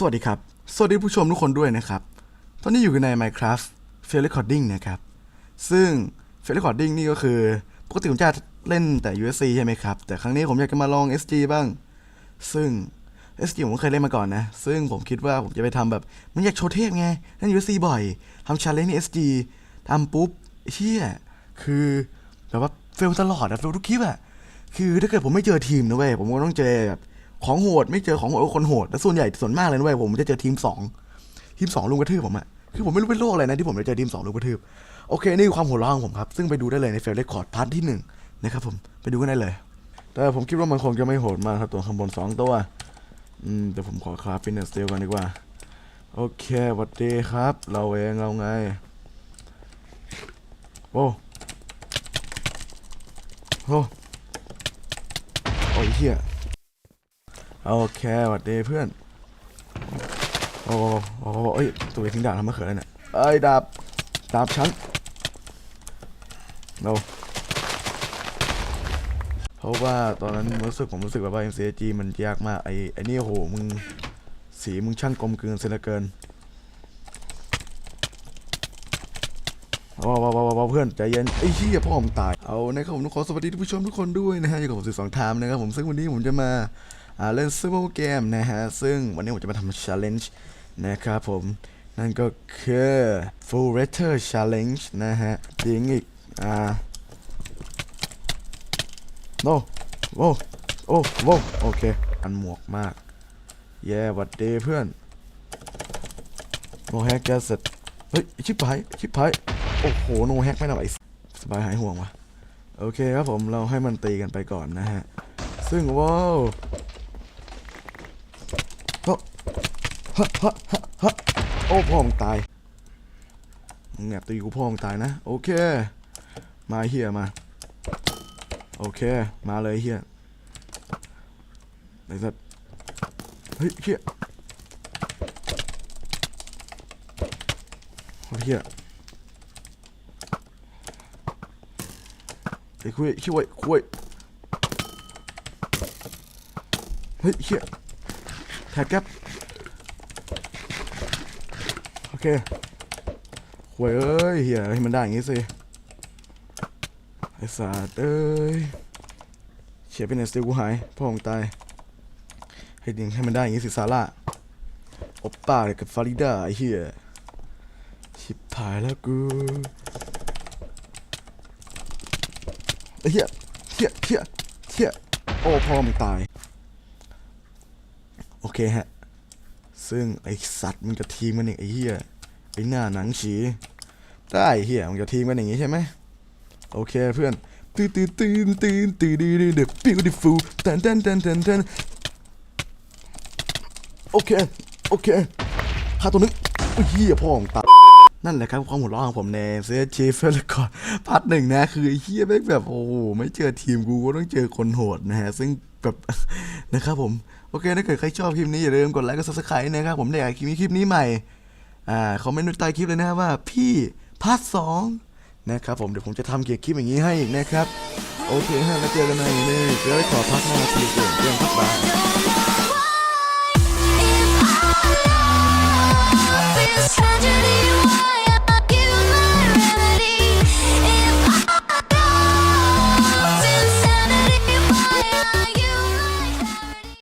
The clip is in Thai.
สวัสดีครับ สวัสดีผู้ชมทุกคนด้วยนะครับ ตอนนี้อยู่ใน Minecraft f a i r Recording นะครับ ซึ่ง f a i r Recording นี่ก็คือ ปกติผมจะเล่นแต่ USC ใช่ไหมครับ แต่ครั้งนี้ผมอยากจะมาลอง SG บ้าง ซึ่ง SG ผมเคยเล่นมาก่อนนะ ซึ่งผมคิดว่าผมจะไปทำแบบมันอยากโชว์เทพไงเล่น USC บ่อยทำ challenge ใน SG ทำปุ๊บเชี่ยคือแบบว่าเฟลตลอดอะเฟลทุกคลิปอะคือถ้าเกิดผมไม่เจอทีมนะเว้ยผมก็ต้องเจอแบบ ของโหดไม่เจอของโหดก็คนโหดแล้วส่วนใหญ่ส่วนมากเลยนะเว้ยผมจะเจอทีมสองทีมสองลุมกระทืบผมอะคือผมไม่รู้เป็นโรคอะไรนะที่ผมจะเจอทีมสองลุมกระทืบโอเคนี่คือความโหดร้ายของผมครับ ซึ่งไปดูได้เลยในเฟลเรคคอร์ดพาร์ทที่หนึ่งนะครับผมไปดูกันได้เลย แต่ผมคิดว่ามันคงจะไม่โหดมากครับตัวข้างบนสองตัวอืมแต่ผมขอคราฟฟินเนสเตลกันดีกว่า โอเคสวัสดีครับ เราเองเราไงโอ้โอ้โอ้ยเฮีย โอเคสวัสดีเพื่อนโอ้โอ้โอ้เอ้ยตัวเองทิ้งดาบทำมะเขืออะไรเนี่ยเอ้ยดาบดาบฉันโนเพราะว่าตอนนั้นรู้สึกผมรู้สึกแบบว่า MCG มันยากมากไอ้ไอ้นี่โหมึงสีมึงช่างกลมกลืนเสียเหลือเกินว้าวว้าวว้าเพื่อนใจเย็นไอ้เหี้ยพ่อผมตาย เอานะครับผมขอสวัสดีท่านผู้ชมทุกคนด้วยนะฮะอยู่กับผมสิบสองไทม์นะครับผมซึ่งวันนี้ผมจะมา เล่น survival game นะฮะ ซึ่งวันนี้ผมจะมาทำ challenge นะครับผม นั่นก็คือ full rater challenge นะฮะจริงอีก อ่า โนโอ้โอ้โว้โอเค อันหมวกมาก แย่วัดดีเพื่อนโนแฮกแกเสร็จเฮ้ย ชิบหาย ชิบหาย โอ้โห โนแฮกไม่ทำไอ้สบายหายห่วงวะโอเคครับผม เราให้มันตีกันไปก่อนนะฮะ ซึ่งว้าวโอ้ ฮะฮะฮะโอ้พ่อมึงตายมึงแอบตีกูพ่อมึงตายนะ โอเค มาเฮียมา โอเค มาเลยเฮียไอ้สัสเฮ้ยเฮียเฮียไอ้คุยช่วยคุยเฮ้ยเฮียแท็กแก๊ป โอเคคุยเอ้ยเฮียให้มันได้อย่างงี้สิ ไอ้สัตว์เอ้ยเฉียบเป็นเนสติกูหายพ่อของตาย ให้ดิงให้มันได้อย่างงี้สิซาร่าโอปป้าเลยกับฟาริดาไอ้เหี้ยชิบหายแล้วกูไอ้เหี้ยเหี้ยเหี้ยเหี้ยโอ้พ่อมึงตาย โอเคฮะ ซึ่งไอ้สัตว์มึงจะทีมกันอีกไอ้เหี้ยไอ้หน้าหนังฉีได้เหี้ยมึงจะทีมกันอย่างงี้ใช่ไหมโอเคเพื่อนตื่นตื่นตื่นตื่นตื่นตื่นตื่น beautiful ตันตันตันตันตันโอเคโอเคฆ่าตัวนึงอุ้ยเหี้ยพ่อของตานั่นแหละครับความหัวเราะของผมในเซอร์ชีฟแล้วก่อนพาร์ทหนึ่งนะ คือไอ้เฮียแม่งแบบ โอ้โห ไม่เจอทีมกูก็ต้องเจอคนโหดนะฮะ ซึ่ง แบบนะครับผม โอเคถ้าเกิดใครชอบคลิปนี้อย่าลืมกดไลค์กด subscribe นะครับผมได้คลิปนี้คลิปนี้ใหม่อ่าคอมเมนต์ใต้คลิปเลยนะว่าพี่พาร์ทสองนะครับผมเดี๋ยวผมจะทำเกี่ยวกับคลิปอย่างนี้ให้อีกนะครับ โอเคฮะแล้วเจอกันใหม่เลยเดี๋ยวขอพักหน้าสิเดียวเรื่องพักบาย